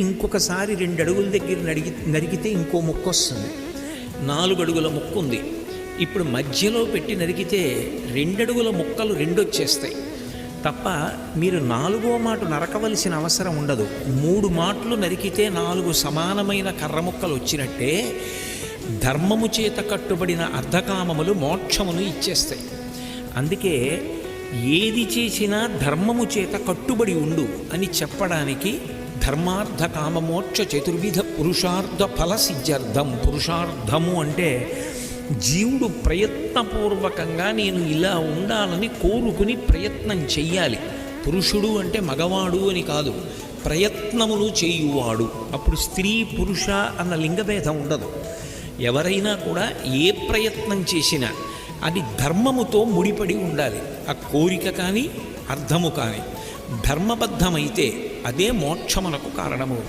ఇంకొకసారి రెండు అడుగుల దగ్గర నడిగి నరికితే ఇంకో మొక్క వస్తుంది. నాలుగు అడుగుల మొక్క ఉంది. ఇప్పుడు మధ్యలో పెట్టి నరికితే రెండడుగుల ముక్కలు రెండు వచ్చేస్తాయి తప్ప మీరు నాలుగో మాట నరకవలసిన అవసరం ఉండదు. మూడు మాటలు నరికితే నాలుగు సమానమైన కర్ర ముక్కలు వచ్చినట్టే ధర్మము చేత కట్టుబడిన అర్ధకామములు మోక్షమును ఇచ్చేస్తాయి. అందుకే ఏది చేసినా ధర్మము చేత కట్టుబడి ఉండు అని చెప్పడానికి ధర్మార్థ కామమోక్ష చతుర్విధ పురుషార్థ ఫల సిద్ధ్యర్థం పురుషార్థము అంటే జీవుడు ప్రయత్నపూర్వకంగా నేను ఇలా ఉండాలని కోరుకుని ప్రయత్నం చెయ్యాలి. పురుషుడు అంటే మగవాడు అని కాదు ప్రయత్నములు చేయువాడు. అప్పుడు స్త్రీ పురుష అన్న లింగభేదం ఉండదు. ఎవరైనా కూడా ఏ ప్రయత్నం చేసినా అది ధర్మముతో ముడిపడి ఉండాలి. ఆ కోరిక కానీ అర్థము కానీ ధర్మబద్ధమైతే అదే మోక్షమునకు కారణమవుతుంది.